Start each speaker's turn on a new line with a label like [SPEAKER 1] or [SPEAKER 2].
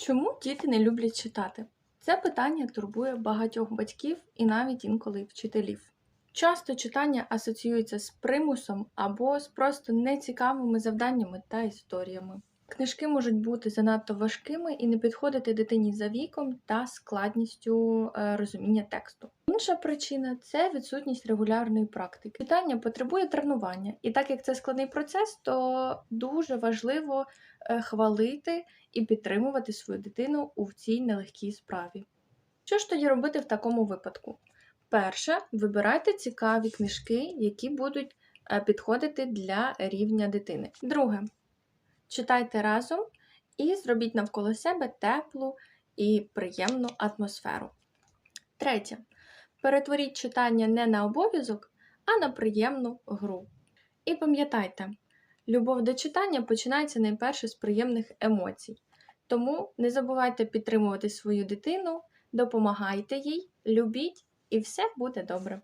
[SPEAKER 1] Чому діти не люблять читати? Це питання турбує багатьох батьків і навіть інколи вчителів. Часто читання асоціюється з примусом або з просто нецікавими завданнями та історіями. Книжки можуть бути занадто важкими і не підходити дитині за віком та складністю е, розуміння тексту. Інша причина це відсутність регулярної практики. Читання потребує тренування, і так як це складний процес, то дуже важливо е, хвалити і підтримувати свою дитину у цій нелегкій справі. Що ж тоді робити в такому випадку? Перше, вибирайте цікаві книжки, які будуть е, підходити для рівня дитини. Друге, читайте разом і зробіть навколо себе теплу і приємну атмосферу. Третє, перетворіть читання не на обов'язок, а на приємну гру. І пам'ятайте, любов до читання починається найперше з приємних емоцій. Тому не забувайте підтримувати свою дитину, допомагайте їй, любіть, і все буде добре.